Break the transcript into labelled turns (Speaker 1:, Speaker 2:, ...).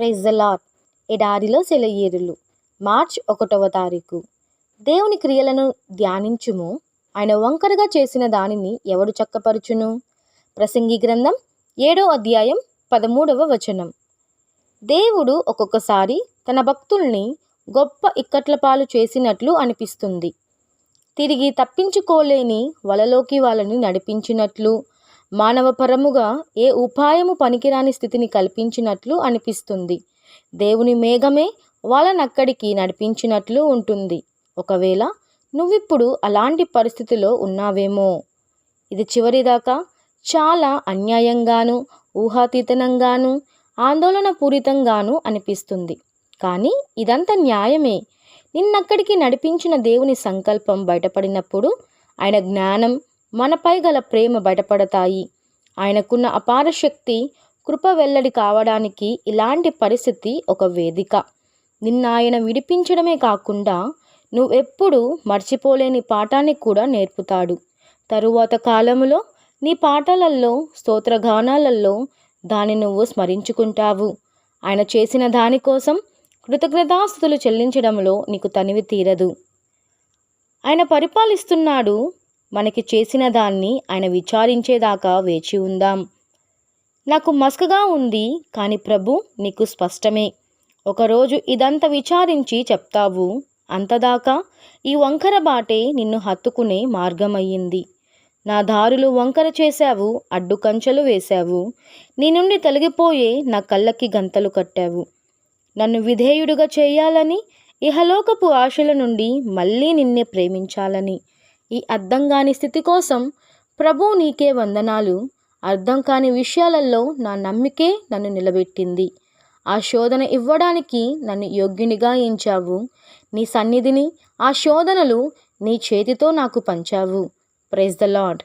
Speaker 1: Praise lot ఎడారిలో సెలయేరులు. March ఒకటవ తారీఖు. దేవుని క్రియలను ధ్యానించుము. ఆయన వంకరగా చేసిన దానిని ఎవడు చక్కపరుచును? ప్రసంగి గ్రంథం ఏడో అధ్యాయం పదమూడవ వచనం. దేవుడు ఒక్కొక్కసారి తన భక్తుల్ని గొప్ప ఇక్కట్ల పాలు చేసినట్లు అనిపిస్తుంది. తిరిగి తప్పించుకోలేని వలలోకి వాళ్ళని నడిపించినట్లు మానవపరముగా ఏ ఉపాయము పనికిరాని స్థితిని కల్పించినట్లు అనిపిస్తుంది. దేవుని మేఘమే వాళ్ళనక్కడికి నడిపించినట్లు ఉంటుంది. ఒకవేళ నువ్విప్పుడు అలాంటి పరిస్థితిలో ఉన్నావేమో. ఇది చివరిదాకా చాలా అన్యాయంగాను ఊహాతీతనంగాను ఆందోళన పూరితంగాను అనిపిస్తుంది. కానీ ఇదంతా న్యాయమే. నిన్నక్కడికి నడిపించిన దేవుని సంకల్పం బయటపడినప్పుడు ఆయన జ్ఞానం మనపై గల ప్రేమ బయటపడతాయి. ఆయనకున్న అపార శక్తి కృప వెల్లడి కావడానికి ఇలాంటి పరిస్థితి ఒక వేదిక. నిన్న ఆయన విడిపించడమే కాకుండా నువ్వెప్పుడు మర్చిపోలేని పాఠాన్ని కూడా నేర్పుతాడు. తరువాత కాలములో నీ పాటలల్లో స్తోత్రగానాలలో దాన్ని నువ్వు స్మరించుకుంటావు. ఆయన చేసిన దానికోసం కృతజ్ఞతాస్థుతులు చెల్లించడంలో నీకు తనివి తీరదు. ఆయన పరిపాలిస్తున్నాడు మనకి చేసిన దాన్ని ఆయన విచారించేదాకా వేచి ఉందాం. నాకు మస్కగా ఉంది కానీ ప్రభు నీకు స్పష్టమే. ఒకరోజు ఇదంతా విచారించి చెప్తావు. అంతదాకా ఈ వంకర బాటే నిన్ను హత్తుకునే మార్గమయ్యింది. నా దారులు వంకర చేశావు అడ్డు కంచెలు వేశావు. నీ నుండి తొలగిపోయే నా కళ్ళకి గంతలు కట్టావు. నన్ను విధేయుడుగా చేయాలని ఇహలోకపు ఆశల నుండి మళ్ళీ నిన్నే ప్రేమించాలని. ఈ అర్థం కాని స్థితి కోసం ప్రభు నీకే వందనాలు. అర్థం కాని విషయాలలో నా నమ్మికే నన్ను నిలబెట్టింది. ఆ శోధన ఇవ్వడానికి నన్ను యోగ్యునిగా ఎంచావు. నీ సన్నిధిని ఆ శోధనలు నీ చేతితో నాకు పంచావు. Praise the lord